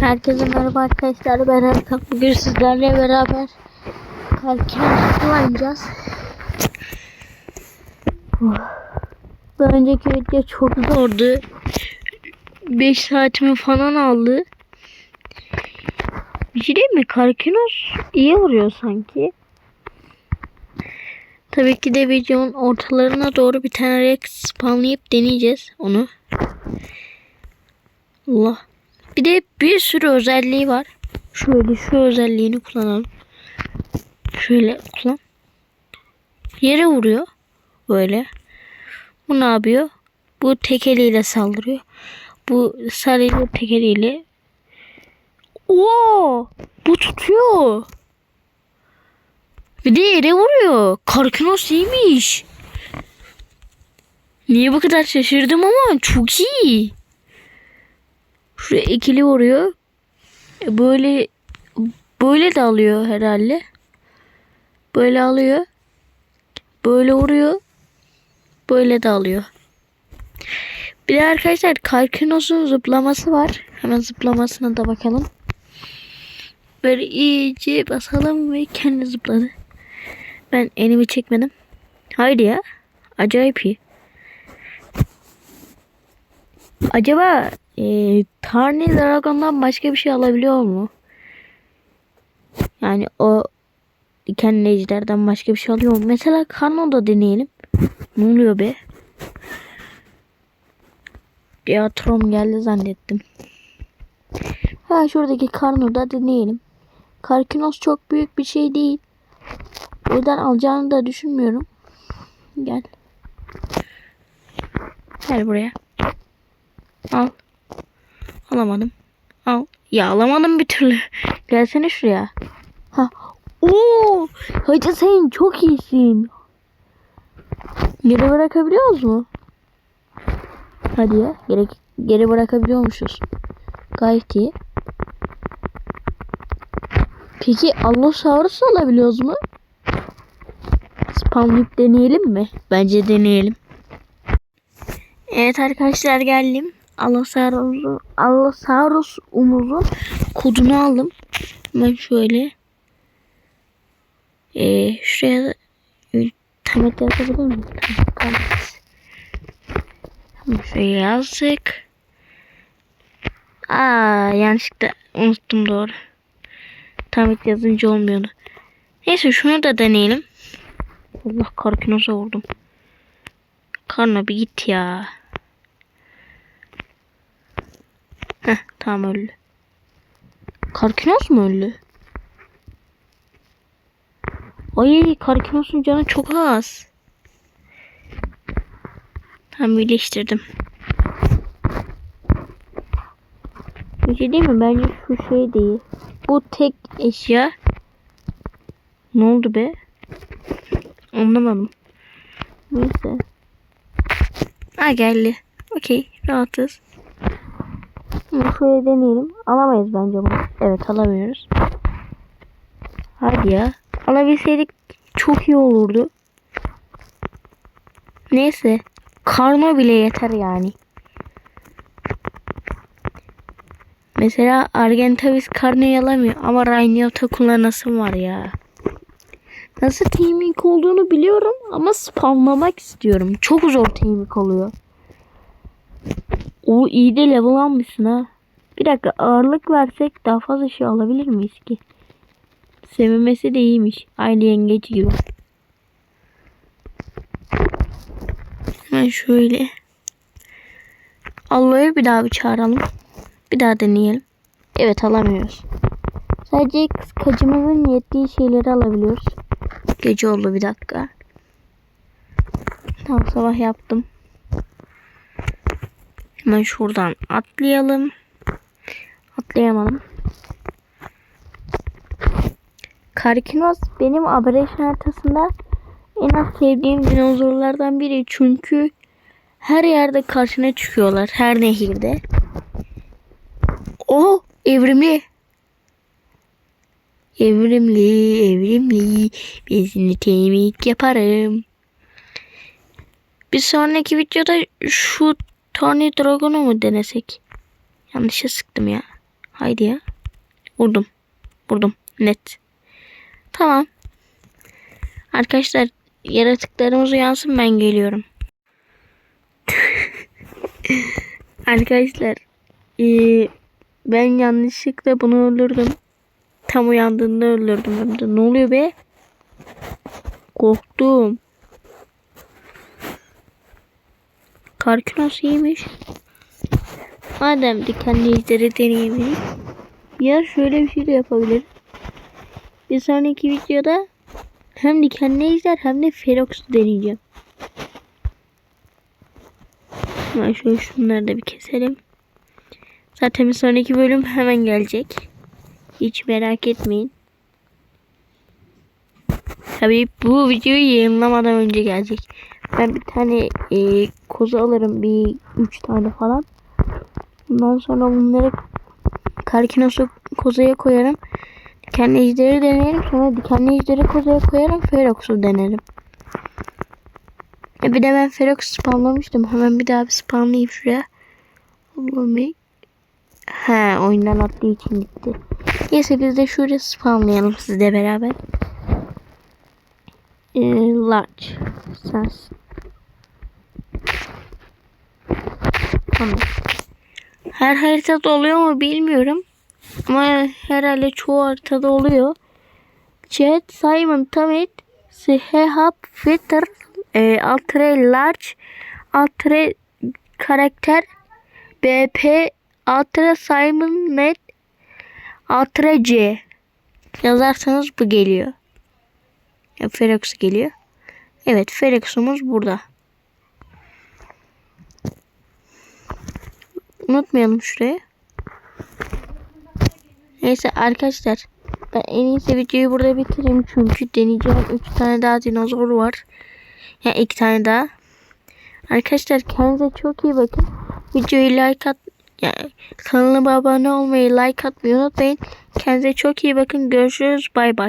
Herkese merhaba arkadaşlar. Ben Erkan. Bugün sizlerle beraber kalkine oynayacağız. Oh. Bir önceki video çok zordu. 5 saatimi falan aldı. Bir şey değil mi? Karkinos iyi vuruyor sanki. Tabii ki de videonun ortalarına doğru bir tane Rex spawnlayıp deneyeceğiz onu. Allah. Bir de bir sürü özelliği var. Şöyle şu özelliğini kullanalım. Şöyle kullan. Yere vuruyor. Böyle. Bu ne yapıyor? Bu tek eliyle saldırıyor. Bu sarıyla tek eliyle. Oo! Bu tutuyor. Bir de yere vuruyor. Karkinos iyiymiş. Niye bu kadar şaşırdım ama çok iyi. Şuraya ikili vuruyor. E, Böyle böyle de alıyor herhalde. Böyle alıyor. Böyle vuruyor. Böyle de alıyor. Bir de arkadaşlar Karkinos'un zıplaması var. Hemen zıplamasına da bakalım. Böyle iyice basalım ve kendi zıpladı. Ben elimi çekmedim. Haydi ya. Acayip iyi. Acaba e, Tarni Dragon'dan başka bir şey alabiliyor mu? Yani o dikenli ejderden başka bir şey alıyor mu? Mesela Karno'da deneyelim. Ne oluyor be? Tiyatrom geldi zannettim. Ha şuradaki Karno'da deneyelim. Karkinos çok büyük bir şey değil. O yüzden alacağını da düşünmüyorum. Gel. Gel buraya. Al. Alamadım. Al. Ya alamadım bir türlü. Gelsene şuraya. Ha. Oo! Hacı sen çok iyisin. Geri bırakabiliyoruz mu? Hadi ya. Geri, geri bırakabiliyormuşuz. Gayet iyi. Peki Allosaurus alabiliyoruz mu? Spamlayıp deneyelim mi? Bence deneyelim. Evet arkadaşlar geldim. Allosaurus'un Allosaurus umuzun kodunu aldım. Ben şöyle ee, şuraya da tam yazabilir miyim? Tamam, tamam. Şuraya yazdık. Aa yanlışlıkla unuttum doğru. Tam yazınca olmuyordu. Neyse şunu da deneyelim. Allah karkinosa vurdum. Karna bir git ya. Tamam öldü. Karkinos mu öldü? Ay Karkinos'un canı çok az. Tam birleştirdim. Bir şey değil mi? Bence şu şey değil. Bu tek eşya. Ne oldu be? Anlamadım. Neyse. Ha geldi. Okey. Rahatız. Şöyle deneyelim. Alamayız bence bunu. Evet alamıyoruz. Hadi ya. Alabilseydik çok iyi olurdu. Neyse. Karma bile yeter yani. Mesela Argentavis karneyi alamıyor ama Rainyota kullanasım var ya. Nasıl teaming olduğunu biliyorum ama spamlamak istiyorum. Çok zor teaming oluyor. O iyi de level almışsın ha. Bir dakika ağırlık versek daha fazla şey alabilir miyiz ki? Sevmemesi de iyiymiş. Aynı yengeç gibi. Hemen şöyle. Allah'ı bir daha bir çağıralım. Bir daha deneyelim. Evet alamıyoruz. Sadece kıskacımızın yettiği şeyleri alabiliyoruz. Gece oldu bir dakika. Tam sabah yaptım. Hemen şuradan atlayalım. Atlayamadım. Karkinos benim aberration haritasında en az sevdiğim dinozorlardan biri. Çünkü her yerde karşına çıkıyorlar. Her nehirde. O evrimli. Evrimli, evrimli. Ben seni temik yaparım. Bir sonraki videoda şu Tony Dragon'u mu denesek? Yanlışa sıktım ya. Haydi ya. Vurdum. Vurdum. Net. Tamam. Arkadaşlar yaratıklarımız uyansın ben geliyorum. Arkadaşlar eee, ben yanlışlıkla bunu öldürdüm. Tam uyandığında öldürdüm. Ne oluyor be? Korktum. Karkinos iyiymiş. Madem dikenli deneyemedik. Ya şöyle bir şey de yapabiliriz. Bir sonraki videoda hem dikenli ejder hem de Ferox deneyeceğim. Ben şöyle şunları da bir keselim. Zaten bir sonraki bölüm hemen gelecek. Hiç merak etmeyin. Tabii bu videoyu yayınlamadan önce gelecek. Ben bir tane e, kozu alırım. Bir üç tane falan. Ondan sonra bunları Karkinos'u kozaya koyarım. Dikenli ejderi denerim. Sonra dikenli ejderi kozaya koyarım. Ferox'u denerim. E bir de ben Ferox spamlamıştım. Hemen bir daha bir spamlayayım şuraya. Allah'ım bir- He oyundan attığı için gitti. Neyse biz de şuraya spamlayalım sizle beraber. Ee, large. Tamam. Her haritada oluyor mu bilmiyorum. Ama herhalde çoğu haritada oluyor. Chat, Simon, Tamit, Sehab, Fitter, e, Altre Large, Altre Karakter, BP, Altre Simon, Net, Altre C. Yazarsanız bu geliyor. Ya, Ferox geliyor. Evet Ferox'umuz burada. Unutmayalım şuraya. Neyse arkadaşlar. Ben en iyisi videoyu burada bitireyim. Çünkü deneyeceğim 3 tane daha dinozor var. Yani 2 tane daha. Arkadaşlar kendinize çok iyi bakın. Videoyu like at yani kanalıma abone olmayı, like atmayı unutmayın. Kendinize çok iyi bakın. Görüşürüz. Bay bay.